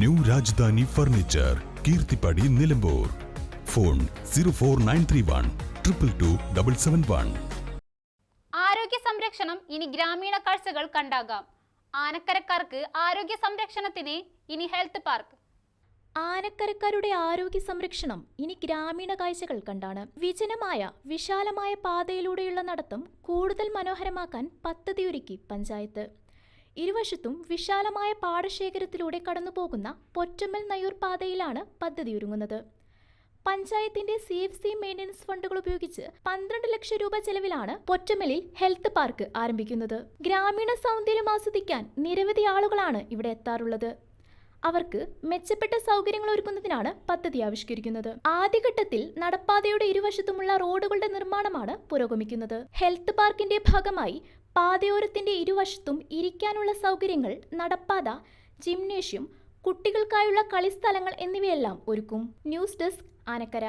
New Rajadhani furniture Keerthippadi Nilambur. Phone zero four nine three one triple two double seven one. ആരോഗ്യ സംരക്ഷണം ഇനി ഗ്രാമീണ കാഴ്ചകൾ കണ്ടാകാം. ആനക്കരക്കാർക്ക് ആരോഗ്യ സംരക്ഷണത്തിന് ഇനി ഹെൽത്ത് പാർക്ക്. ആനക്കരക്കാരുടെ ആരോഗ്യ സംരക്ഷണം ഇനി ഗ്രാമീണ കാഴ്ചകൾ കണ്ടാണ്. വിജനമായ വിശാലമായ പാതയിലൂടെയുള്ള നടത്തം കൂടുതൽ മനോഹരമാക്കാൻ പദ്ധതിയൊരുക്കി പഞ്ചായത്ത്. ഇരുവശത്തും വിശാലമായ പാടശേഖരത്തിലൂടെ കടന്നുപോകുന്ന പൊറ്റമ്മൽ നയൂർ പാതയിലാണ് പദ്ധതി ഒരുങ്ങുന്നത് പഞ്ചായത്തിന്റെ സി എഫ് സി മെയിന്റനൻസ് ഫണ്ടുകൾ ഉപയോഗിച്ച് പന്ത്രണ്ട് ലക്ഷം രൂപ ചെലവിലാണ് പൊറ്റമ്മലിൽ ഹെൽത്ത് പാർക്ക് ആരംഭിക്കുന്നത്. ഗ്രാമീണ സൗന്ദര്യം ആസ്വദിക്കാൻ നിരവധി ആളുകളാണ് ഇവിടെ എത്താറുള്ളത്. അവർക്ക് മെച്ചപ്പെട്ട സൗകര്യങ്ങൾ ഒരുക്കുന്നതിനാണ് പദ്ധതി ആവിഷ്കരിക്കുന്നത്. ആദ്യഘട്ടത്തിൽ നടപ്പാതയുടെ ഇരുവശത്തുമുള്ള റോഡുകളുടെ നിർമ്മാണമാണ് പുരോഗമിക്കുന്നത്. ഹെൽത്ത് പാർക്കിന്റെ ഭാഗമായി പാതയോരത്തിന്റെ ഇരുവശത്തും ഇരിക്കാനുള്ള സൗകര്യങ്ങൾ നടപ്പാത ജിംനേഷ്യം കുട്ടികൾക്കായുള്ള കളിസ്ഥലങ്ങൾ എന്നിവയെല്ലാം ഒരുക്കും. News desk Anakkara.